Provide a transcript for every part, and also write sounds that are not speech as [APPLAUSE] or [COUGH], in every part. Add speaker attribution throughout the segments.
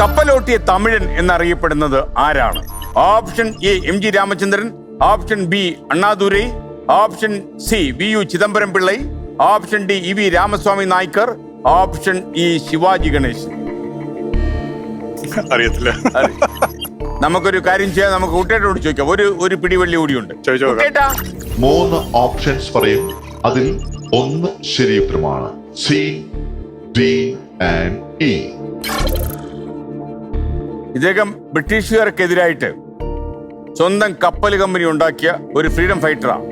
Speaker 1: കപ്പലോട്ടിയ തമിഴൻ എന്നറിയപ്പെടുന്നത് ആരാണ്? Option A M G Ramachandran option B Annadurai option C V U Chidambaram Pillai option D E V Ramaswamy Naicker option E Sivaji Ganesan.
Speaker 2: അറിയത്തില്ല.
Speaker 1: നമുക്കൊരു കാര്യം ചെയ്യാം നമുക്ക് കുട്ടേട്ടോട് ചോദിക്കാം. ഒരു ഒരു പിടിവള്ളി കൂടിയുണ്ട്.
Speaker 3: മൂന്ന് ഓപ്ഷൻസ് പറയും. അതിൽ ഒന്ന് ശരി ഉത്തരമാണ് സി ഡി ആൻഡ് ഇ.
Speaker 1: ഇദ്ദേഹം ബ്രിട്ടീഷുകാർക്കെതിരായിട്ട് സ്വന്തം കപ്പൽ കമ്പനി ഉണ്ടാക്കിയ ഒരു ഫ്രീഡം ഫൈറ്ററാണ്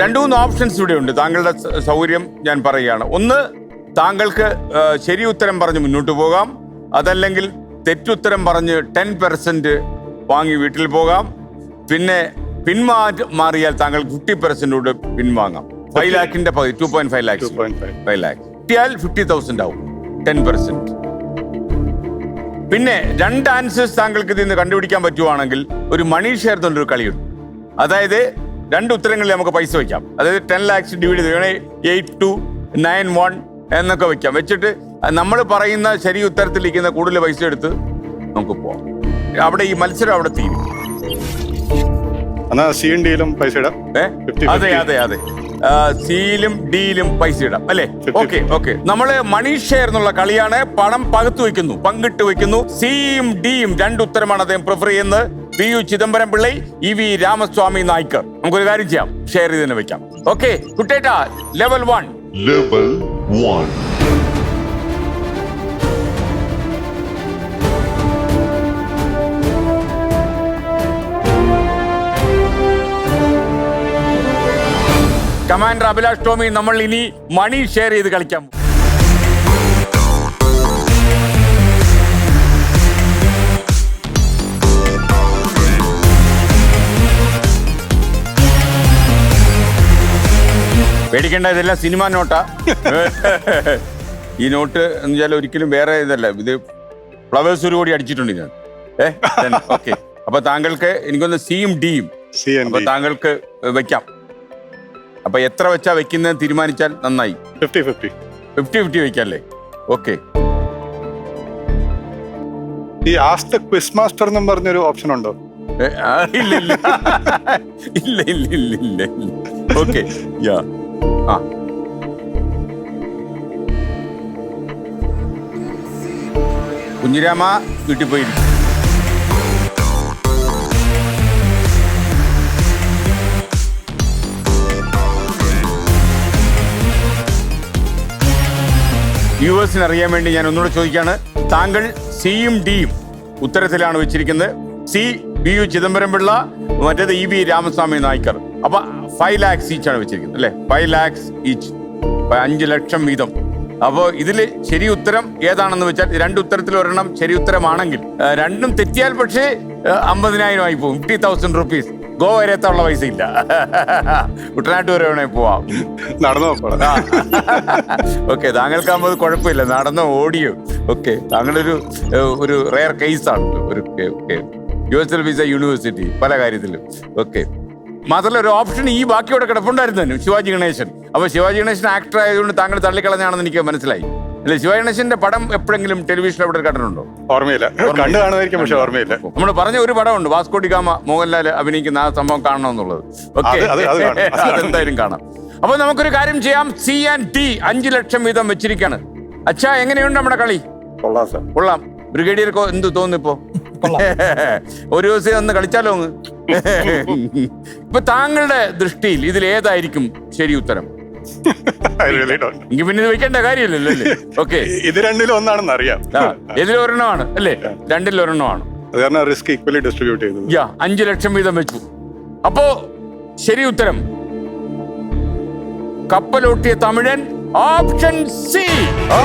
Speaker 1: രണ്ടു മൂന്ന് ഓപ്ഷൻസ് ഇവിടെ ഉണ്ട് താങ്കളുടെ സൗകര്യം ഞാൻ പറയുകയാണ്. ഒന്ന് താങ്കൾക്ക് ശരി ഉത്തരം പറഞ്ഞ് മുന്നോട്ട് പോകാം. അതല്ലെങ്കിൽ തെറ്റുത്തരം പറഞ്ഞ് ടെൻ പെർസെന്റ് വാങ്ങി വീട്ടിൽ പോകാം. പിന്നെ പിന്മാറ്റ മാറിയാൽ താങ്കൾ ഫിഫ്റ്റി പെർസെന്റോട് പിൻവാങ്ങാം. ഫൈവ് ലാഖിന്റെ പകുതി two point five lakhs.
Speaker 2: 2.5.
Speaker 1: Five. Lakhs കിട്ടിയാൽ ഫിഫ്റ്റി തൗസൻഡ് ആവും. Ten percent. പിന്നെ രണ്ട് ആൻസേഴ്സ് താങ്കൾക്ക് ഇതിൽ നിന്ന് കണ്ടുപിടിക്കാൻ പറ്റുവാണെങ്കിൽ ഒരു മണി ഷെയർ തന്നൊരു കളിയുണ്ട്. അതായത് രണ്ട് ഉത്തരങ്ങളിൽ നമുക്ക് പൈസ വയ്ക്കാം. അതായത് ടെൻ ലാക്സ് ഡിവൈഡ് ചെയ്ത് എയ്റ്റ് ടു നയൻ വൺ എന്നൊക്കെ വെക്കാം വെച്ചിട്ട് നമ്മൾ പറയുന്ന ശരി ഉത്തരത്തിലിരിക്കുന്ന കൂടുതൽ പൈസ എടുത്ത് നമുക്ക് പോവാം. അവിടെ ഈ മത്സരം അവിടെ തീരും.
Speaker 2: എന്നാ സി എൻ ഡിയിലും പൈസ ഇടാം.
Speaker 1: ഏ?
Speaker 2: 50-50.
Speaker 1: അതെ അതെ അതെ. സിയിലും ഡിയിലും പൈസ ഇടാം അല്ലേ?
Speaker 2: 50-50.
Speaker 1: ഓക്കെ ഓക്കെ നമ്മൾ മണി ഷെയർ എന്നുള്ള കളിയാണ് പണം പകുത്തു വെക്കുന്നു പങ്കിട്ട് വെക്കുന്നു സിയും ഡിയും രണ്ട് ഉത്തരമാണ് അദ്ദേഹം പ്രിഫർ ചെയ്യുന്നത്. P U Chidambaram Pillai E V Ramaswamy Naicker. നമുക്കൊരു കാര്യം ചെയ്യാം ഷെയർ ചെയ്ത് തന്നെ വെക്കാം. Okay കുട്ടേട്ടാ level one
Speaker 3: level one
Speaker 1: commander Abhilash Tomy നമ്മൾ ഇനി മണി ഷെയർ ചെയ്ത് കളിക്കാം. പേടിക്കേണ്ട ഇതെല്ലാം സിനിമ നോട്ടാ. ഈ നോട്ട് എന്ന് വെച്ചാൽ ഒരിക്കലും വേറെ ഇതല്ല. ഇത് ഫ്ലവേഴ്സ് ഒരു കൂടി അടിച്ചിട്ടുണ്ട് ഞാൻ. ഏഹ് ഓക്കെ. അപ്പൊ താങ്കൾക്ക് എനിക്കൊന്ന് സിയും ഡിയും അപ്പൊ താങ്കൾക്ക് വെക്കാം. അപ്പൊ എത്ര വെച്ചാ വെക്കുന്നത് തീരുമാനിച്ചാൽ നന്നായി.
Speaker 2: ഫിഫ്റ്റി ഫിഫ്റ്റി
Speaker 1: ഫിഫ്റ്റി ഫിഫ്റ്റി വെക്കല്ലേ? ഓക്കെ
Speaker 2: ഈ ആസ്ത ക്വിസ് മാസ്റ്റർ എന്നും പറഞ്ഞൊരു ഓപ്ഷൻ ഉണ്ടോ?
Speaker 1: ഇല്ല ഇല്ല. ഇല്ല ഇല്ല ഇല്ല ഇല്ല ഇല്ല. ഓക്കെ യാ ആ. കുഞ്ഞിരാമ വീട്ടിൽ പോയിരിക്കും വ്യൂവേഴ്സിന് അറിയാൻ വേണ്ടി ഞാൻ ഒന്നുകൂടെ ചോദിക്കുകയാണ് താങ്കൾ സിയും ഡിയും ഉത്തരത്തിലാണ് വെച്ചിരിക്കുന്നത്. C B U Chidambaram Pillai മറ്റേത് ഇ വി രാമസ്വാമി നായ്ക്കർ. അപ്പൊ ഫൈവ് ലാക്സ് ഈച്ച് ആണ് വെച്ചിരിക്കുന്നത് അല്ലെ? ഫൈവ് ലാക്സ് ഈച്ച് അഞ്ച് ലക്ഷം വീതം. അപ്പോൾ ഇതിൽ ശരി ഉത്തരം ഏതാണെന്ന് വെച്ചാൽ രണ്ട് ഉത്തരത്തിൽ ഒരെണ്ണം ശരി ഉത്തരമാണെങ്കിൽ രണ്ടും തെറ്റിയാൽ പക്ഷേ അമ്പതിനായിരം ആയി പോകും. ഫിഫ്റ്റി തൗസൻഡ് റുപ്പീസ് ഗോവ വരെ എത്താനുള്ള പൈസ ഇല്ല കുട്ടനാട്ട് വരെ വേണേ പോവാം
Speaker 2: നടന്നു
Speaker 1: ഓക്കെ താങ്കൾക്കാകുമ്പോൾ കുഴപ്പമില്ല. നടന്നോ ഓടിയോ. ഓക്കെ താങ്കളൊരു ഒരു ഒരു റെയർ കേസാണ് ഒരു U S L visa university പല കാര്യത്തിലും. ഓക്കെ മാത്രമല്ല ഒരു ഓപ്ഷൻ ഈ ബാക്കിയോടെ കിടപ്പുണ്ടായിരുന്നു ശിവാജി ഗണേശൻ. അപ്പൊ ശിവാജി ഗണേശൻ ആക്ടർ ആയതുകൊണ്ട് താങ്കൾ തള്ളിക്കളഞ്ഞാണെന്ന് എനിക്ക് മനസ്സിലായി. അല്ലെ ശിവഗണേശന്റെ പടം എപ്പോഴെങ്കിലും ടെലിവിഷനിൽ എവിടെ കണ്ടിട്ടുണ്ടോ?
Speaker 2: ഓർമ്മയില്ല. കണ്ടു കാണുമായിരിക്കും പക്ഷെ ഓർമ്മയില്ല.
Speaker 1: നമ്മൾ പറഞ്ഞ ഒരു പടമുണ്ട് വാസ്കോടി ഗാമ മോഹൻലാൽ അഭിനയിക്കുന്ന ആ സംഭവം കാണണമെന്നുള്ളത്. ഓക്കെ. [LAUGHS] അതെന്തായാലും കാണാം. അപ്പൊ നമുക്കൊരു കാര്യം ചെയ്യാം. സി ആൻഡ് ടി അഞ്ചു ലക്ഷം വീതം വെച്ചിരിക്കാണ്. അച്ഛാ എങ്ങനെയുണ്ട് നമ്മുടെ കളി?
Speaker 2: കൊള്ളാം സാർ.
Speaker 1: കൊള്ളാം. ബ്രിഗേഡിയർ എന്ത് തോന്നുന്നു ഇപ്പോ? [LAUGHS] ഒരു ദിവസം ഒന്ന് കളിച്ചാലോ അങ്ങ്? [LAUGHS] ഇപ്പൊ താങ്കളുടെ ദൃഷ്ടിയിൽ ഇതിൽ ഏതായിരിക്കും ശരി ഉത്തരം? എങ്കിൽ പിന്നെ ചോദിക്കേണ്ട കാര്യമില്ലല്ലോ അല്ലേ? ഓക്കെ [LAUGHS]
Speaker 2: ഇത് രണ്ടിലും ഒന്നാണെന്ന് അറിയാം.
Speaker 1: ഇതിലൊരെണ്ണമാണ് അല്ലേ? രണ്ടിലൊരെണ്ണമാണ്
Speaker 2: കാരണം റിസ്ക് ഈക്വലി ഡിസ്ട്രിബ്യൂട്ട് ചെയ്തു.
Speaker 1: യാ അഞ്ചു ലക്ഷം വീതം വെച്ചു. അപ്പോ ശരി ഉത്തരം. കപ്പലോട്ടിയ തമിഴൻ ഓപ്ഷൻ സി.
Speaker 2: ഓ